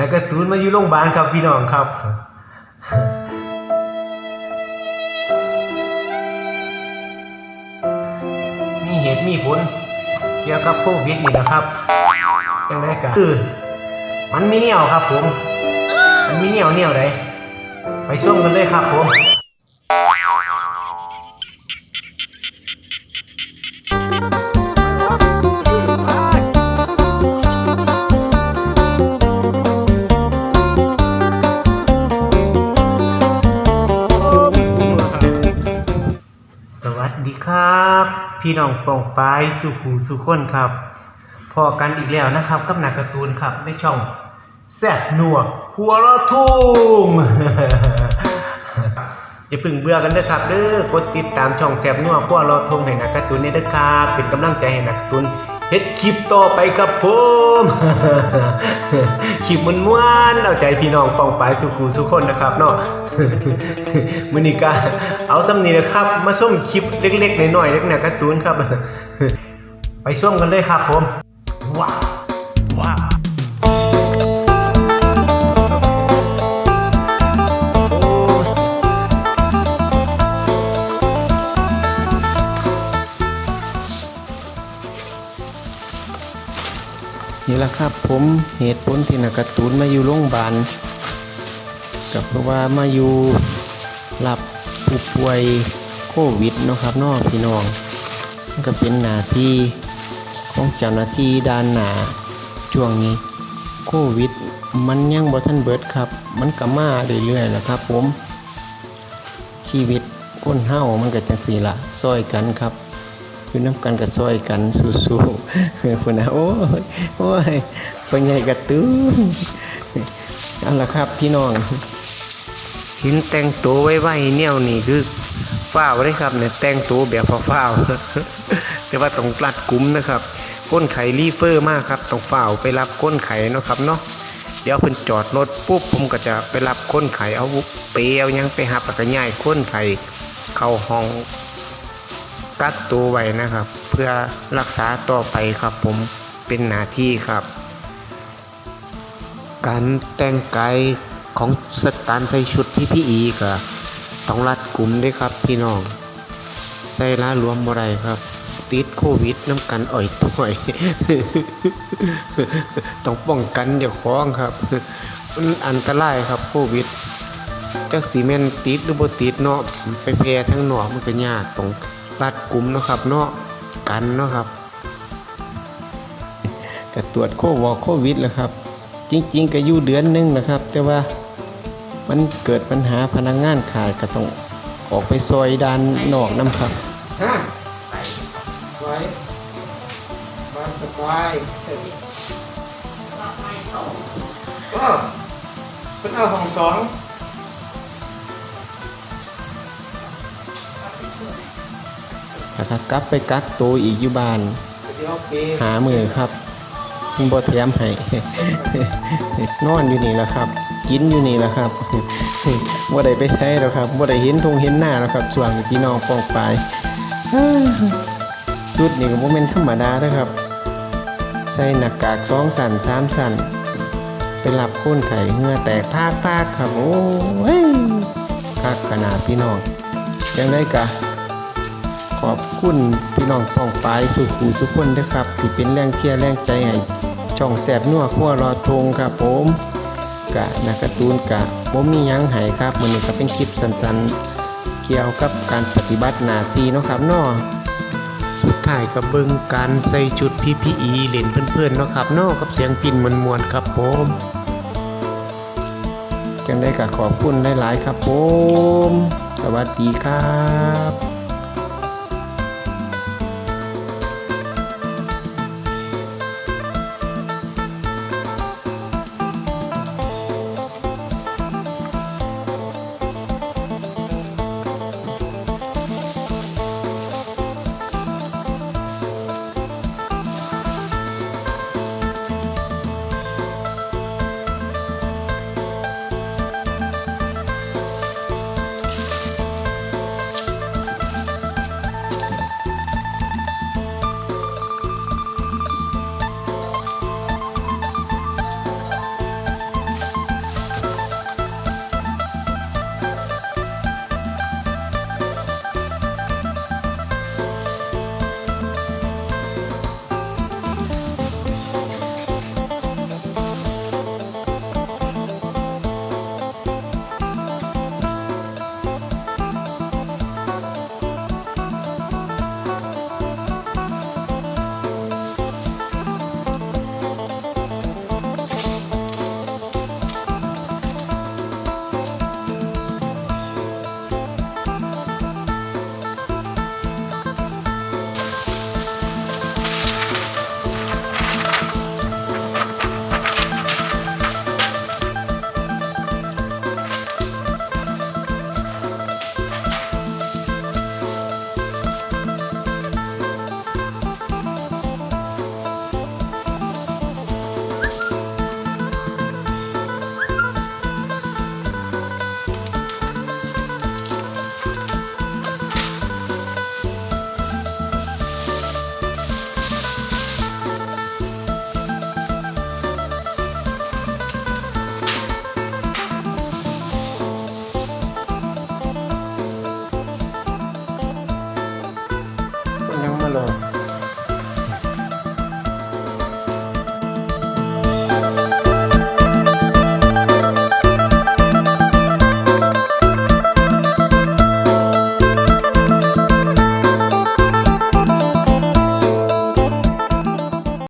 แล้วก็ตูนมาอยู่โรงพยาบาลครับพี่น้องครับมีเหตุมีผลเกี่ยวกับโควิดนี่นะครับจังได้กะคือมันมีเหนียวครับผม มันมีเหนียวเหนียวไหนไปส่งกันเลยครับผม ครับ พี่น้องปองปายสุขูสุขคนครับพอกันอีกแล้วนะครับ กับหนักการ์ตูนครับในช่องแซดนัวหัวเราะทุ่งอย่าพึ่งเบื่อกันเด้อครับเด้อกดติดตามช่องแซบนัวหัวเราะทุ่งให้หนักการ์ตูนนี่เด้อครับเป็นกำลังใจให้หนักการ์ตูน เฮ็ดคลิปต่อไปครับผมคลิปมันม้วนเอาใจพี่น้องปองปายสุขูสุขคนนะครับเนาะมื้อนี้ก็เอาซ้ำนี้นะครับ มาส้มคลิปเล็กๆน้อยๆเล็กๆการ์ตูนครับ ไปส้มกันเลยครับผม ว้าวว้าว นี่แหละครับผมเหตุผลที่นักการ์ตูนมาอยู่โรงพยาบาลกับเพราะว่ามาอยู่รับผู้ป่วยโควิดนะครับนอกพี่น้องมันก็เป็นหน้าที่ของเจ้าหน้าที่ด้านหนาช่วงนี้โควิด มันยังบ่ทันเบิดครับ มันก็มาเรื่อยๆแหละครับ ผม ชีวิตคนเฮามันก็จังซี่ละซอยกันครับ อยู่น้ำกันก็ซอยกันสู้ๆพุ่นนะโอ้ยโอ้ยพ่อใหญ่กระตื้นเอาละครับพี่น้องห็นแต่งตัวไว้ไว้เนี่ยนี่คือฝ้าวเลยครับเนี่ยแต่งตัวแบบฝ้าวแต่ว่าต้องรัดกุ้มนะครับก้นไข่รีเฟอร์มากครับต้องฝ้าวไปรับก้นไขเนะครับเนาะเดี๋ยวเพิ่นจอดรถปุ๊บผมก็จะไปรับก้นไข่เอาเปรียวยังไปหับแล้วก็ย่ายก้นไข่เข้าห้อง กักตัวไว้นะครับ เพื่อรักษาต่อไปครับผมเป็นหน้าที่ครับ การแต่งกายของสตานใส่ชุดพี่พี่อีก็ต้องรัดกลุ่มด้วยครับพี่น้อง ใส่ละรวมบ่ได้ครับ ติดโควิดน้ำกันอ่อยต่อย ต้องป้องกันเดี๋ยวคล้องครับ มันอันตรายครับโควิดจักสีแมนติดหรือบ่ติดเนาะไปแพร่ทั้งหนอกมันก็ยากต้อง รัดกลุ่มนะครับเนาะกันเนาะครับก็ตรวจโควอโควิดแหล้วครับ จริง ๆ ก็อยู่เดือนหนึงนะครับ แต่ว่ามันเกิดปัญหาพนักงานขาดก็ต้องออกไปซอยด้านนอกน้ำครับฮะไว้บ้านตะไคร้ก็เป็นเอาของสอง นะครับกลับไปกักตัวอีกอยู่บ้าน หามือครับบ่เทียมให้นอนอยู่นี่แหละครับ กินอยู่นี่แหละครับบ่ได้ไปใช้แล้วครับบ่ได้เห็นทงเห็นหน้าแล้วครับส่วนพี่น้องปองปลายสุดนี่ก็บ่แม่นธรรมดาเด้อครับ ใส่หน้ากากสองสั่นสามสั่นไปรับคนไข้เหงื่อแตกพากๆครับโอ้ยคักขนาดพี่น้องจังได๋กะ ขอบคุณพี่น้องป้องปายสุขูทุกคนด้วยครับ ที่เป็นแรงเชียร์แรงใจให้ช่องแสบนัวขั้วรอทงครับผมกะนักตูนกะผมมียังให้ครับมันนี้ก็เป็นคลิปสั้นๆ เกี่ยวกับการปฏิบัติหน้าที่เนาะครับเนาะสุดท้ายก็เบิ่งการใส่ชุด PPE เล่นเพื่อนๆเนาะครับเนาะกับเสียงปิ่นมวนๆครับผมจังได้ก็ขอบคุณหลายๆครับผม สวัสดีครับ หลอก